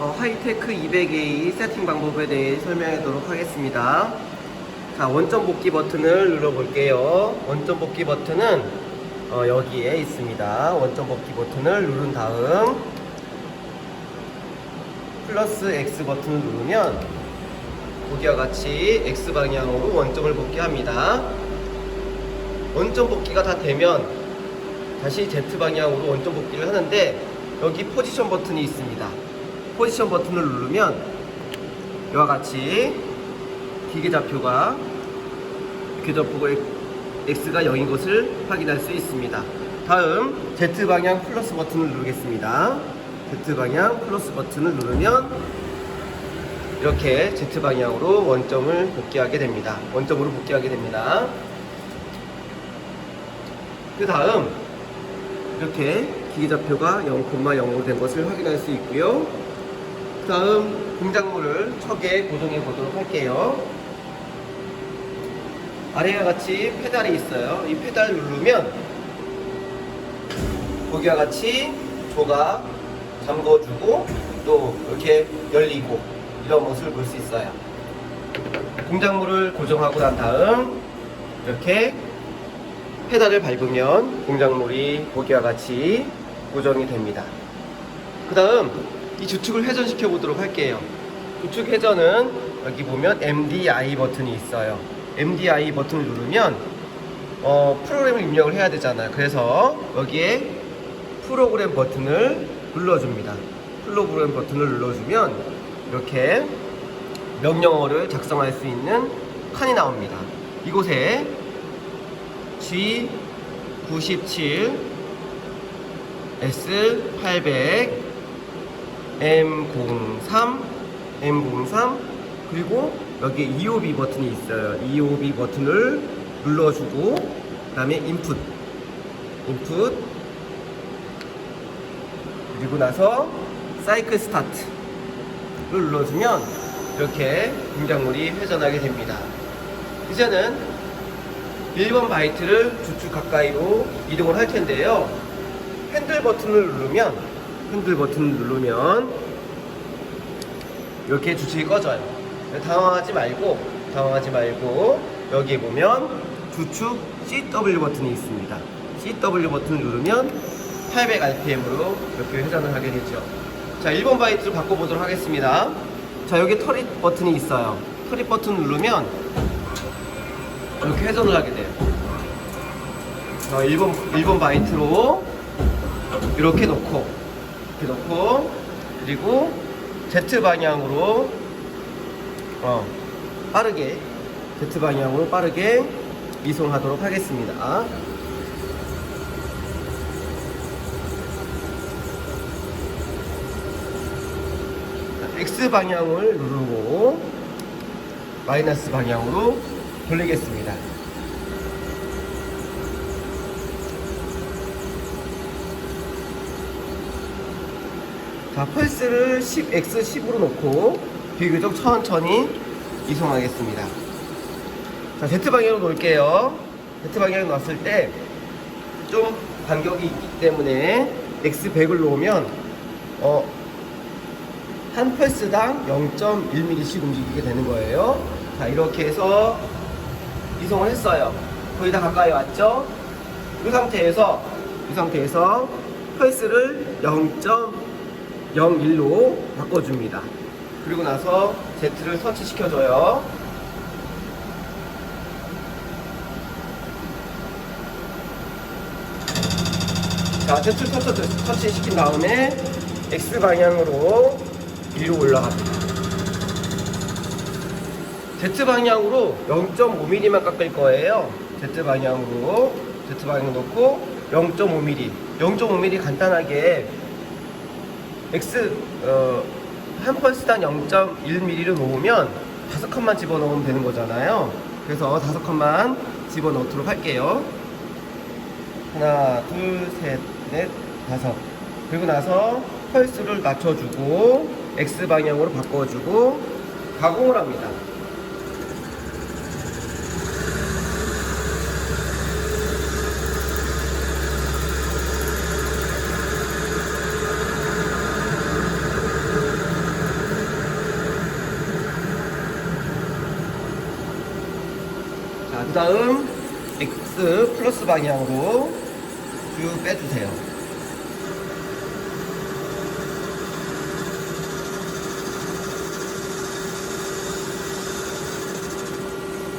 어, 하이테크 200A 세팅 방법에 대해 설명하도록 하겠습니다. 자, 원점 복귀 버튼을 눌러볼게요. 원점 복귀 버튼은 어, 여기에 있습니다. 원점 복귀 버튼을 누른 다음 플러스 X 버튼을 누르면 보기와 같이 X 방향으로 원점을 복귀합니다. 원점 복귀가 다 되면 다시 Z 방향으로 원점 복귀를 하는데 여기 포지션 버튼이 있습니다. 포지션 버튼을 누르면 이와 같이 기계 좌표가 기계 좌표가 X가 0인 것을 확인할 수 있습니다. 다음 Z 방향 플러스 버튼을 누르겠습니다. Z 방향 플러스 버튼을 누르면 이렇게 Z 방향으로 원점을 복귀하게 됩니다. 원점으로 복귀하게 됩니다. 그 다음 이렇게 기계좌표가 0,05된 것을 확인할 수 있고요. 그 다음 공작물을 척에 고정해 보도록 할게요. 아래와 같이 페달이 있어요. 이 페달 누르면 거기와 같이 조가 잠궈주고 또 이렇게 열리고 이런 모습을 볼 수 있어요. 공작물을 고정하고 난 다음 이렇게 페달을 밟으면 공작물이 보기와 같이 고정이 됩니다. 그 다음 이 주축을 회전시켜 보도록 할게요. 주축 회전은 여기 보면 MDI 버튼이 있어요. MDI 버튼을 누르면 어, 프로그램을 입력을 해야 되잖아요. 그래서 여기에 프로그램 버튼을 눌러줍니다. 프로그램 버튼을 눌러주면 이렇게 명령어를 작성할 수 있는 칸이 나옵니다. 이곳에 G97 S800 M03 M03 그리고 여기에 EOB 버튼이 있어요. EOB 버튼을 눌러주고 그 다음에 인풋 인풋 그리고 나서 사이클 스타트를 눌러주면 이렇게 공작물이 회전하게 됩니다. 이제는 1번 바이트를 주축 가까이로 이동을 할 텐데요. 핸들 버튼을 누르면 핸들 버튼을 누르면 이렇게 주축이 꺼져요. 당황하지 말고 당황하지 말고 여기에 보면 주축 CW 버튼이 있습니다. CW 버튼을 누르면 800rpm으로 이렇게 회전을 하게 되죠. 자, 1번 바이트로 바꿔보도록 하겠습니다. 자, 여기 터릿 버튼이 있어요. 터릿 버튼 누르면 이렇게 회전을 하게 돼요. 자, 1번, 1번 바이트로 이렇게 놓고, 이렇게 놓고, 그리고 Z 방향으로, 어, 빠르게, Z 방향으로 빠르게 이송하도록 하겠습니다. X 방향을 누르고 마이너스 방향으로 돌리겠습니다. 자, 펄스를 10, X10으로 놓고 비교적 천천히 이송하겠습니다. 자, Z 방향으로 놓을게요. Z 방향으로 놨을 때 좀 간격이 있기 때문에 X100을 놓으면 어, 한 펄스당 0.1mm씩 움직이게 되는 거예요. 자, 이렇게 해서 이송을 했어요. 거의 다 가까이 왔죠? 이 상태에서, 이 상태에서 펄스를 0.01로 바꿔줍니다. 그리고 나서 Z를 터치시켜줘요. 자, Z를 터치, 터치시킨 다음에 X 방향으로 위로 올라갑니다. Z 방향으로 0.5mm만 깎을 거예요. Z 방향으로 Z 방향 놓고 0.5mm, 0.5mm 간단하게 X 어, 한 펄스당 0.1mm를 놓으면 다섯 칸만 집어넣으면 되는 거잖아요. 그래서 다섯 칸만 집어넣도록 할게요. 하나, 둘, 셋, 넷, 다섯. 그리고 나서 펄스를 낮춰주고 X 방향으로 바꿔주고 가공을 합니다. 그 다음 X 플러스 방향으로 쭉 빼주세요.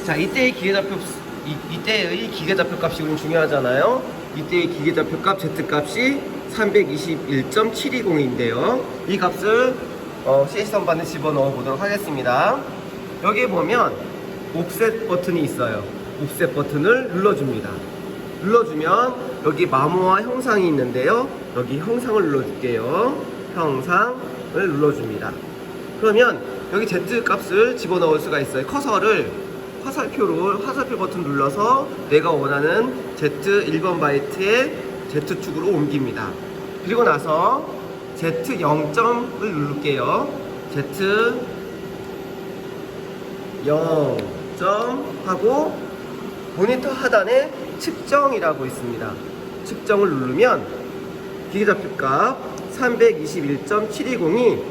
자, 이때의 기계좌표, 이, 이때의 기계좌표 값이 우린 중요하잖아요. 이때의 기계좌표 값 Z 값이 321.720인데요. 이 값을 어, CH선반에 집어넣어 보도록 하겠습니다. 여기 보면 옵셋 버튼이 있어요. 옵셋 버튼을 눌러줍니다. 눌러주면 여기 마모와 형상이 있는데요. 여기 형상을 눌러줄게요. 형상을 눌러줍니다. 그러면 여기 Z 값을 집어넣을 수가 있어요. 커서를 화살표로 화살표 버튼 눌러서 내가 원하는 Z 1번 바이트의 Z축으로 옮깁니다. 그리고 나서 Z 0점을 누를게요. Z 0점 하고 모니터 하단에 측정이라고 있습니다. 측정을 누르면 기계좌표값 321.720이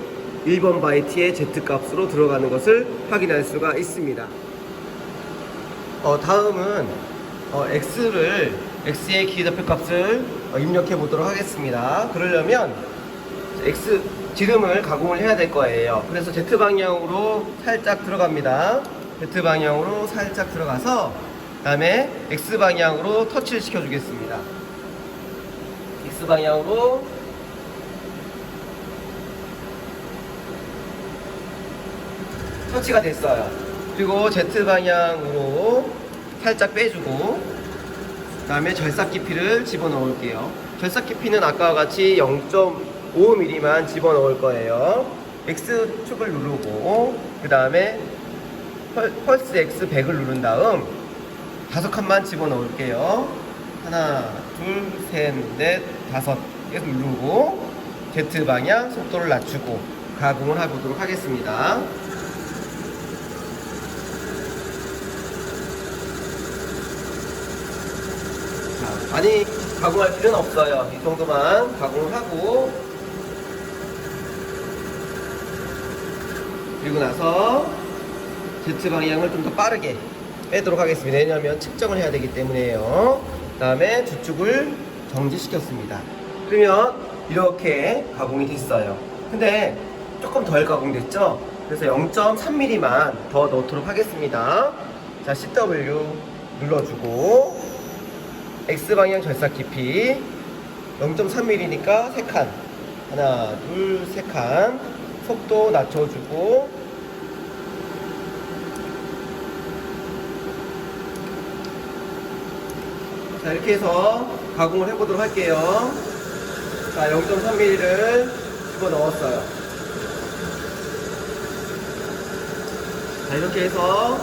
1번 바이트의 Z값으로 들어가는 것을 확인할 수가 있습니다. 어, 다음은 어, X를 X의 기계좌표 값을 어, 입력해 보도록 하겠습니다. 그러려면 X 지름을 가공을 해야 될 거예요. 그래서 Z 방향으로 살짝 들어갑니다. Z 방향으로 살짝 들어가서 그 다음에 X 방향으로 터치를 시켜 주겠습니다. X 방향으로 터치가 됐어요. 그리고 Z 방향으로 살짝 빼주고 그 다음에 절삭 깊이를 집어넣을게요. 절삭 깊이는 아까와 같이 0.5mm만 집어넣을 거예요. X축을 누르고 그 다음에 펄스 X 100을 누른 다음 다섯 칸만 집어넣을게요. 하나, 둘, 셋, 넷, 다섯 계속 누르고 Z 방향 속도를 낮추고 가공을 해보도록 하겠습니다. 자, 많이 가공할 필요는 없어요. 이 정도만 가공을 하고 그리고 나서 Z 방향을 좀 더 빠르게 빼도록 하겠습니다. 왜냐하면 측정을 해야 되기 때문에요. 그 다음에 주축을 정지시켰습니다. 그러면 이렇게 가공이 됐어요. 근데 조금 덜 가공됐죠? 그래서 0.3mm만 더 넣도록 하겠습니다. 자, CW 눌러주고 X방향 절삭 깊이 0.3mm니까 3칸 하나 둘세칸 속도 낮춰주고 자 이렇게 해서 가공을 해보도록 할게요 자 0.3mm를 집어 넣었어요 자 이렇게 해서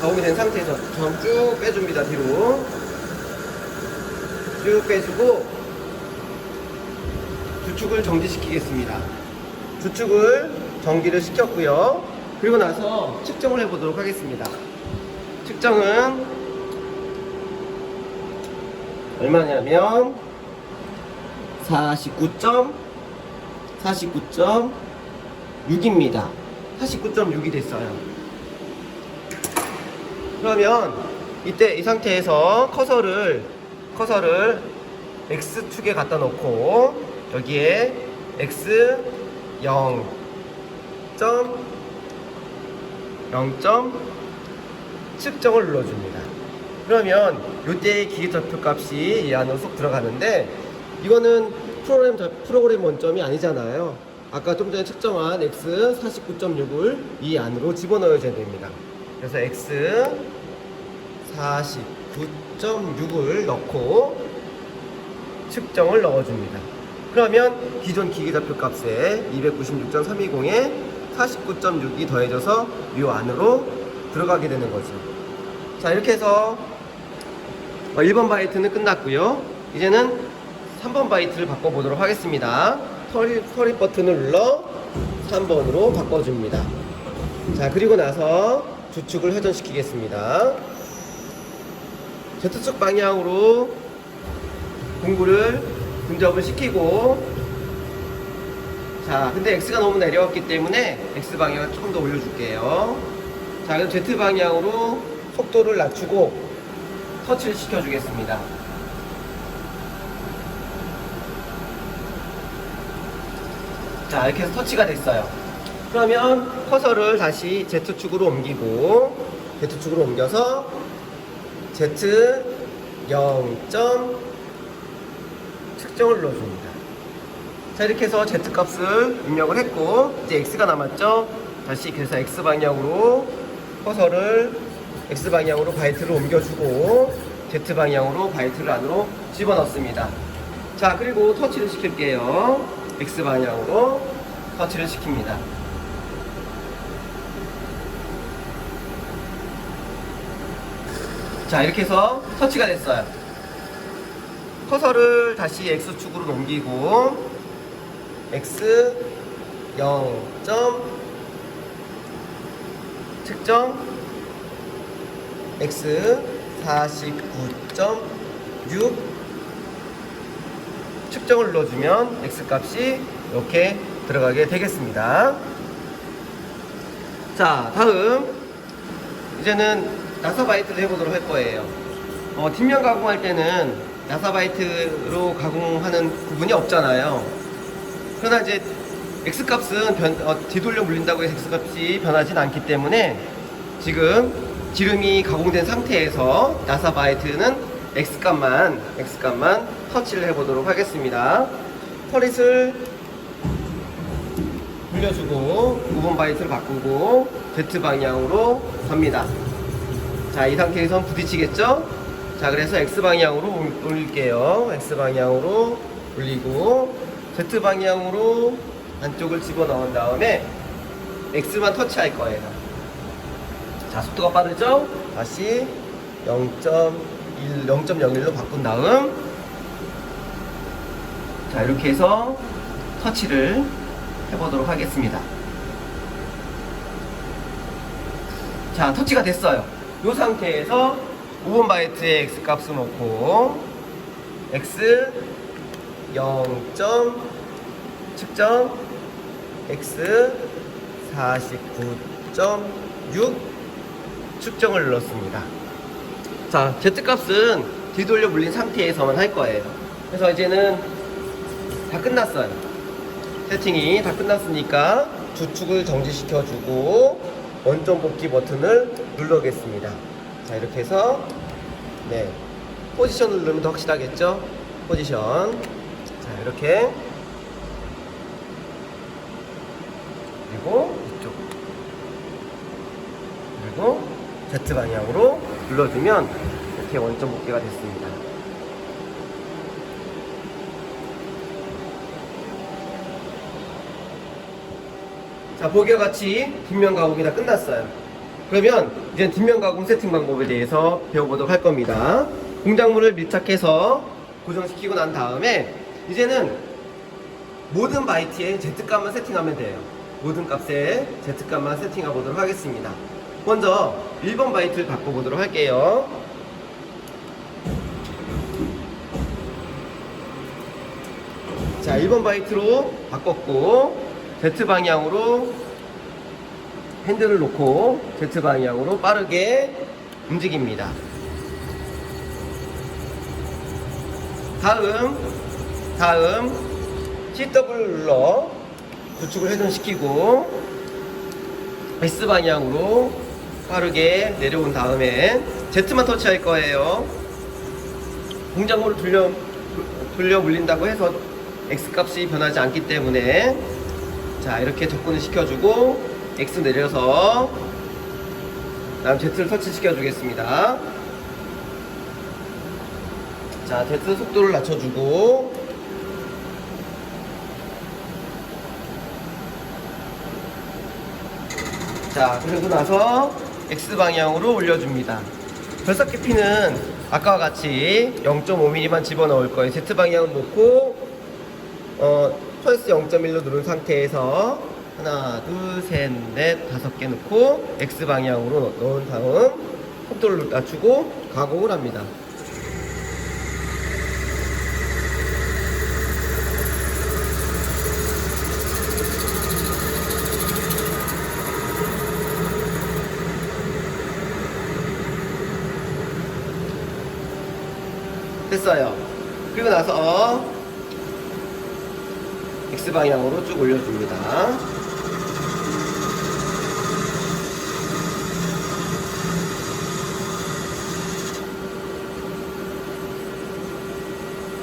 가공이 된 상태에서 점 쭉 빼줍니다 뒤로 쭉 빼주고 주축을 정지시키겠습니다. 주축을 정지를 시켰고요. 그리고 나서 측정을 해보도록 하겠습니다. 측정은 얼마냐면 49점 49.6입니다. 49.6이 됐어요. 그러면 이때 이 상태에서 커서를 커서를 X축에 갖다 놓고 여기에 X 0. 0점 측정을 눌러줍니다. 그러면 이때의 기계좌표 값이 이 안으로 쏙 들어가는데 이거는 프로그램 자- 프로그램 원점이 아니잖아요. 아까 좀 전에 측정한 X 49.6을 이 안으로 집어넣어야 됩니다. 그래서 X 49.6을 넣고 측정을 넣어줍니다. 그러면 기존 기계좌표 값에 296.320에 49.6이 더해져서 이 안으로 들어가게 되는 거죠. 자, 이렇게 해서 1번 바이트는 끝났고요. 이제는 3번 바이트를 바꿔보도록 하겠습니다. 서리, 서리 버튼을 눌러 3번으로 바꿔줍니다. 자, 그리고 나서 주축을 회전시키겠습니다. Z축 방향으로 공구를 근접을 시키고 자 근데 X가 너무 내려왔기 때문에 X 방향을 조금 더 올려줄게요 자 그럼 Z 방향으로 속도를 낮추고 터치를 시켜주겠습니다. 자, 이렇게 해서 터치가 됐어요. 그러면 커서를 다시 Z축으로 옮기고, Z축으로 옮겨서 Z 0점 측정을 눌러줍니다. 자, 이렇게 해서 Z 값을 입력을 했고, 이제 X가 남았죠? 다시 그래서 X 방향으로 커서를 X 방향으로 바이트를 옮겨주고, Z 방향으로 바이트를 안으로 집어넣습니다. 자, 그리고 터치를 시킬게요. X 방향으로 터치를 시킵니다. 자, 이렇게 해서 터치가 됐어요. 커서를 다시 X축으로 옮기고, X 0점 측정 X 49.6 측정을 눌러주면 X 값이 이렇게 들어가게 되겠습니다. 자, 다음 이제는 나사바이트를 해보도록 할 거예요. 어, 뒷면 가공할 때는 나사바이트로 가공하는 부분이 없잖아요. 그러나 이제 X 값은 변, 어, 뒤돌려 물린다고 해서 X 값이 변하진 않기 때문에 지금 지름이 가공된 상태에서 나사바이트는 X 값만 X 값만 터치를 해보도록 하겠습니다. 터릿을 돌려주고 5번 바이트를 바꾸고 Z 방향으로 갑니다. 자, 이 상태에선 부딪히겠죠? 자, 그래서 X 방향으로 올- 올릴게요. X 방향으로 올리고 Z 방향으로 안쪽을 집어넣은 다음에 X만 터치할 거예요. 자, 속도가 빠르죠? 다시 0.1, 0.01로 바꾼 다음 자, 이렇게 해서 터치를 해보도록 하겠습니다. 자, 터치가 됐어요. 이 상태에서 5번 바이트의 X 값을 놓고 X 0. 측정 X 49.6 측정을 눌렀습니다. 자, Z 값은 뒤돌려 물린 상태에서만 할 거예요. 그래서 이제는 다 끝났어요. 세팅이 다 끝났으니까 주축을 정지시켜주고 원점 복귀 버튼을 눌러겠습니다. 자, 이렇게 해서 네 포지션을 누르면 더 확실하겠죠? 포지션. 자, 이렇게 그리고 이쪽 그리고 Z 방향으로 눌러주면 이렇게 원점 복귀가 됐습니다. 자, 보기와 같이 뒷면 가공이 다 끝났어요. 그러면 이제 뒷면 가공 세팅 방법에 대해서 배워보도록 할 겁니다. 공작물을 밀착해서 고정시키고 난 다음에 이제는 모든 바이트에 Z값만 세팅하면 돼요. 모든 값에 Z값만 세팅해 보도록 하겠습니다. 먼저 1번 바이트를 바꿔보도록 할게요. 자, 1번 바이트로 바꿨고 Z 방향으로 핸들을 놓고 Z 방향으로 빠르게 움직입니다. 다음 다음 CW를 눌러 구축을 회전시키고 S 방향으로 빠르게 내려온 다음에 Z만 터치할 거예요. 공작물을 돌려 돌려 물린다고 해서 X 값이 변하지 않기 때문에 자 이렇게 접근을 시켜주고 X 내려서 다음 Z를 터치 시켜 주겠습니다. 자 Z 속도를 낮춰주고 자 그리고 나서 X 방향으로 올려줍니다. 결석 깊이는 아까와 같이 0.5mm만 집어넣을 거예요. Z 방향을 놓고 어, 펄스 0.1로 누른 상태에서 하나, 둘, 셋, 넷, 다섯 개 넣고 X 방향으로 넣은 다음 속도를 낮추고 가공을 합니다. 됐어요. 그리고 나서 X 방향으로 쭉 올려줍니다.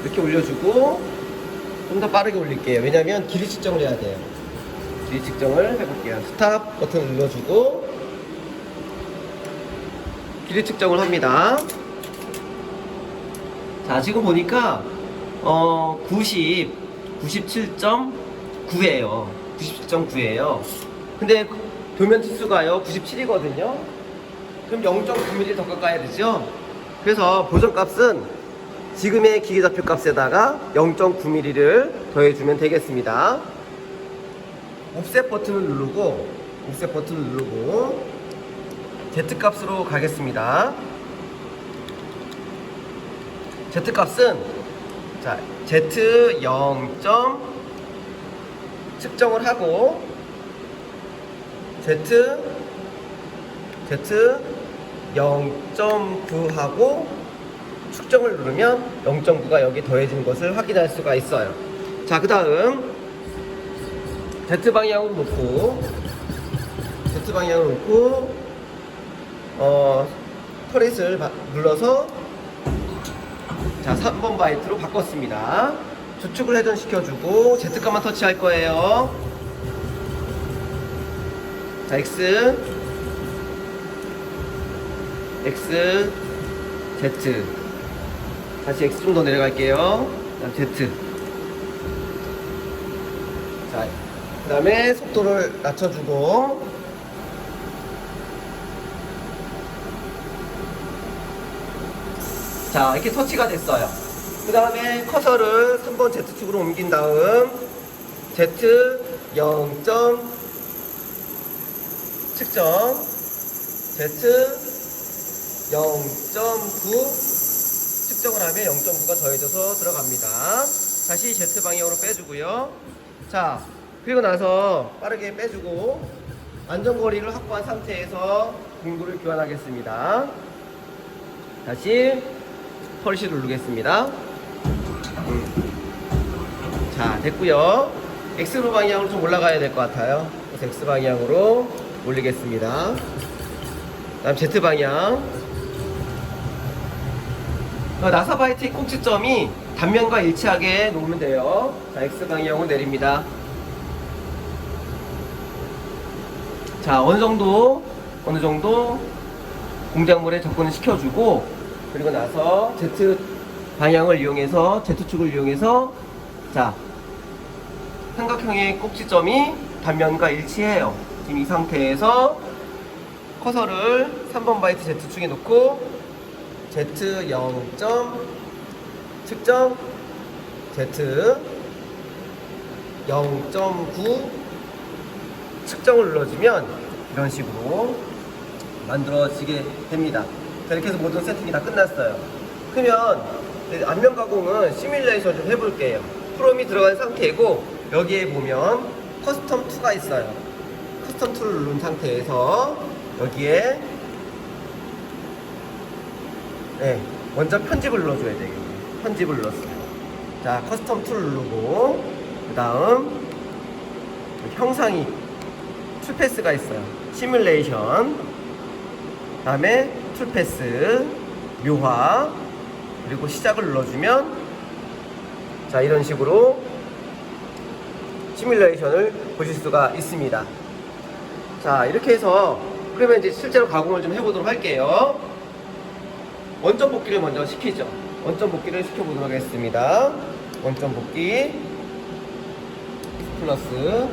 이렇게 올려주고 좀 더 빠르게 올릴게요. 왜냐면 길이 측정을 해야 돼요. 길이 측정을 해볼게요. 스탑 버튼 눌러주고 길이 측정을 합니다. 자, 지금 보니까 어 90, 97.9예요. 97.9예요. 근데 도면 치수가요 97이거든요. 그럼 0.9mm 더 깎아야 되죠? 그래서 보정값은 지금의 기계좌표 값에다가 0.9mm를 더해주면 되겠습니다. 옵셋 버튼을 누르고 옵셋 버튼을 누르고 Z 값으로 가겠습니다. Z 값은 자 Z 0. 측정을 하고 Z Z 0.9 하고 측정을 누르면 0.9가 여기 더해진 것을 확인할 수가 있어요. 자, 그 다음 Z 방향으로 놓고 Z 방향으로 놓고 어 터렛을 바- 눌러서 자 3번 바이트로 바꿨습니다. 주축을 회전시켜주고 Z값만 터치할 거예요. 자 X X Z 다시 X 좀 더 내려갈게요. 그다음 Z. 자, 그 다음에 속도를 낮춰주고 자, 이렇게 터치가 됐어요. 그 다음에 커서를 3번 Z축으로 옮긴 다음 Z 0. 측정 Z 0.9 측정을 하면 0.9가 더해져서 들어갑니다. 다시 Z 방향으로 빼주고요. 자, 그리고 나서 빠르게 빼주고 안전거리를 확보한 상태에서 공구를 교환하겠습니다. 다시 펄시를 누르겠습니다. 음. 자, 됐고요. X 방향으로 좀 올라가야 될 것 같아요. X 방향으로 올리겠습니다. 다음 Z 방향. 어, 나사바이트의 꼭지점이 단면과 일치하게 놓으면 돼요. 자, X 방향으로 내립니다. 자, 어느 정도, 어느 정도 공작물에 접근을 시켜주고, 그리고 나서 Z 방향을 이용해서, Z축을 이용해서, 자, 삼각형의 꼭지점이 단면과 일치해요. 지금 이 상태에서 커서를 3번 바이트 Z축에 놓고, Z 0. 측정 Z 0.9 측정을 눌러주면 이런 식으로 만들어지게 됩니다. 자, 이렇게 해서 모든 세팅이 다 끝났어요. 그러면 안면 가공은 시뮬레이션 좀 해볼게요. 프롬이 들어간 상태이고 여기에 보면 커스텀 2가 있어요. 커스텀 2를 누른 상태에서 여기에 네, 먼저 편집을 눌러줘야 돼요. 편집을 눌렀어요. 자, 커스텀 툴 누르고, 그 다음, 형상이, 툴패스가 있어요. 시뮬레이션, 그 다음에 툴패스, 묘화, 그리고 시작을 눌러주면, 자, 이런 식으로 시뮬레이션을 보실 수가 있습니다. 자, 이렇게 해서, 그러면 이제 실제로 가공을 좀 해보도록 할게요. 원점 복귀를 먼저 시키죠. 원점 복귀를 시켜보도록 하겠습니다. 원점 복귀 플러스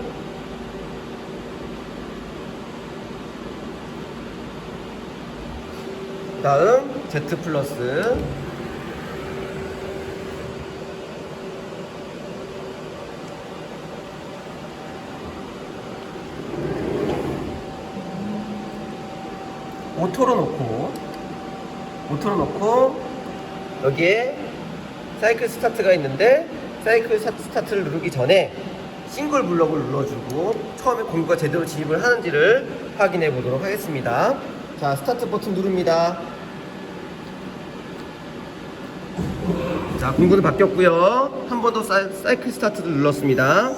다음 Z 플러스 오토로 놓고 오토로 놓고 여기에 사이클 스타트가 있는데 사이클 사- 스타트를 누르기 전에 싱글 블럭을 눌러주고 처음에 공구가 제대로 진입을 하는지를 확인해 보도록 하겠습니다. 자 스타트 버튼 누릅니다. 자, 공구는 바뀌었고요. 한 번 더 사이클 스타트를 눌렀습니다.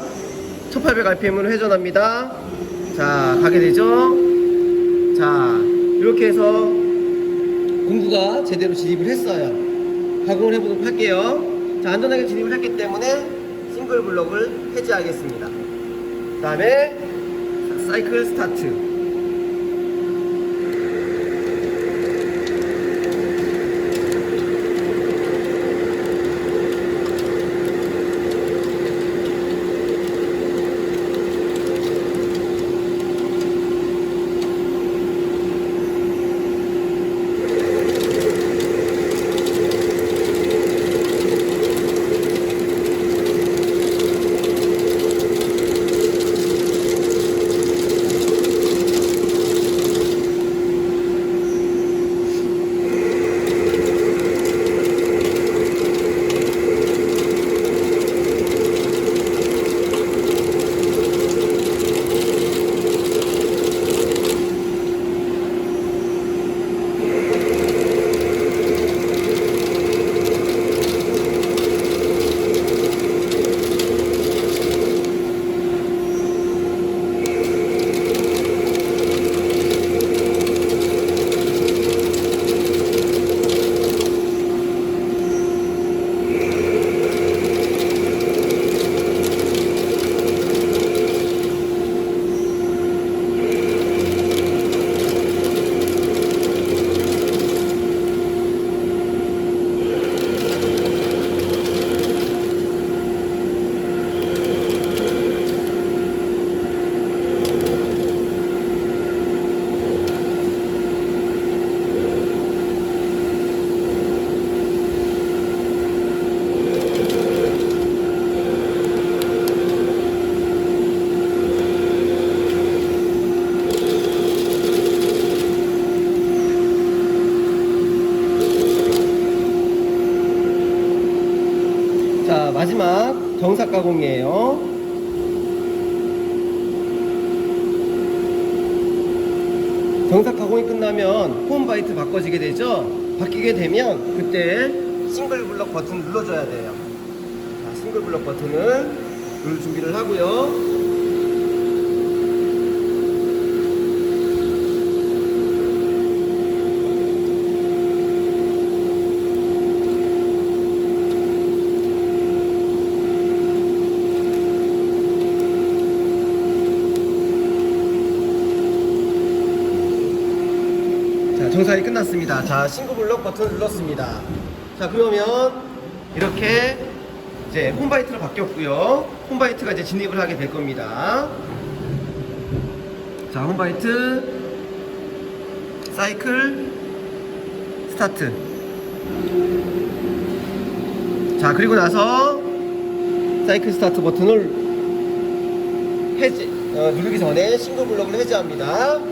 1800rpm으로 회전합니다. 자, 가게 되죠. 자, 이렇게 해서 공구가 제대로 진입을 했어요. 가공을 해보도록 할게요. 자, 안전하게 진입을 했기 때문에 싱글 블럭을 해제하겠습니다. 그 다음에 사이클 스타트. 마지막 정삭 가공이에요. 정삭 가공이 끝나면 홈 바이트 바꿔지게 되죠? 바뀌게 되면 그때 싱글 블럭 버튼 눌러줘야 돼요. 자, 싱글 블럭 버튼을 누를 준비를 하고요. 자, 끝났습니다. 자, 신고 블럭 버튼 눌렀습니다. 자, 그러면 이렇게 이제 홈바이트로 바뀌었고요. 홈바이트가 이제 진입을 하게 될 겁니다. 자, 홈바이트 사이클 스타트. 자, 그리고 나서 사이클 스타트 버튼을 해제 어, 누르기 전에 싱글 블럭을 해제합니다.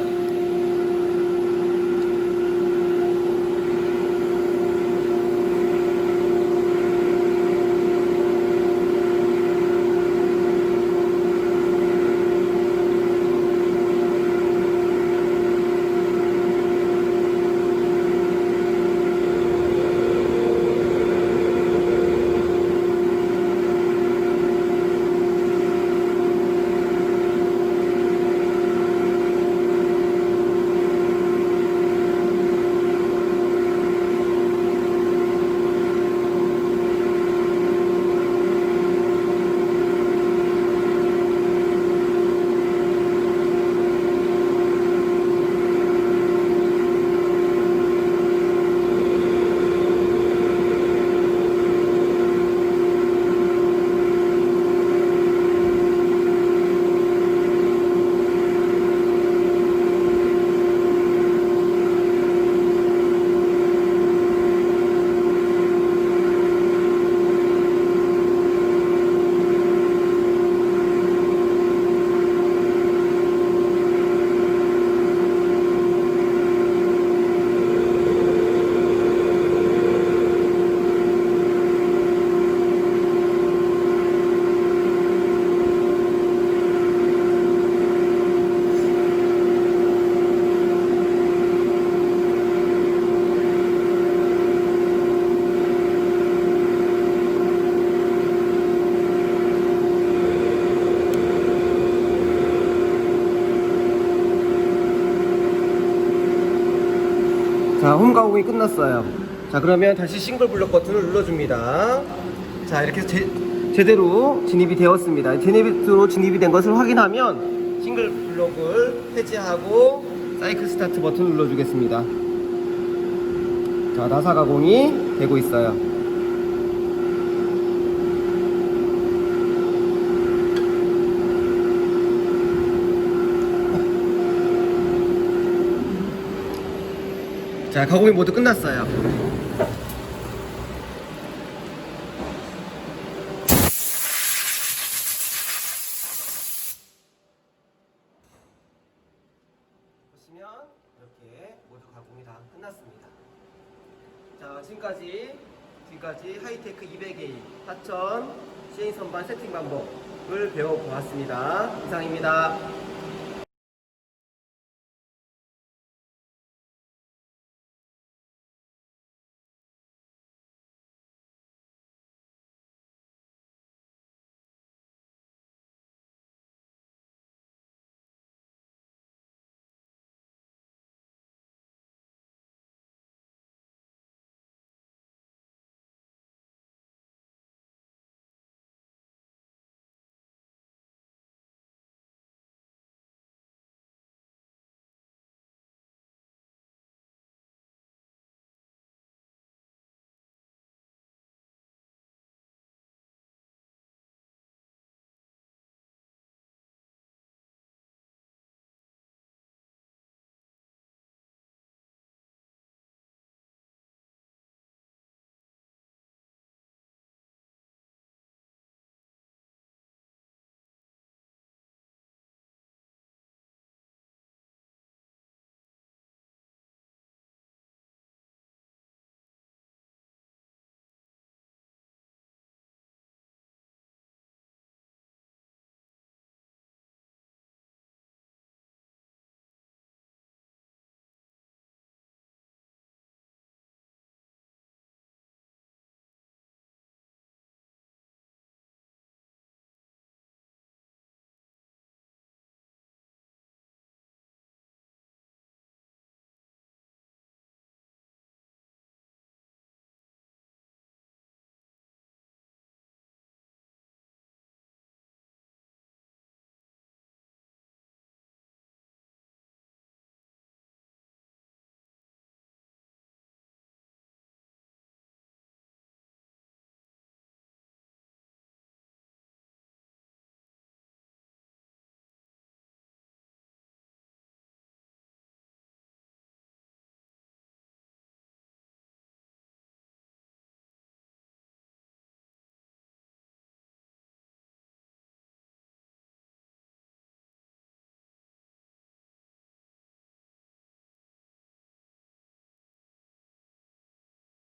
홈 가공이 끝났어요. 자, 그러면 다시 싱글 블록 버튼을 눌러줍니다. 자, 이렇게 제, 제대로 진입이 되었습니다. 제대로 진입이 된 것을 확인하면 싱글 블록을 해제하고 사이클 스타트 버튼을 눌러주겠습니다. 자, 나사 가공이 되고 있어요. 자, 가공이 모두 끝났어요. 보시면 이렇게 모두 가공이 다 끝났습니다. 자, 지금까지 지금까지 하이테크 200A 하천 CA 선반 세팅 방법을 배워보았습니다. 이상입니다.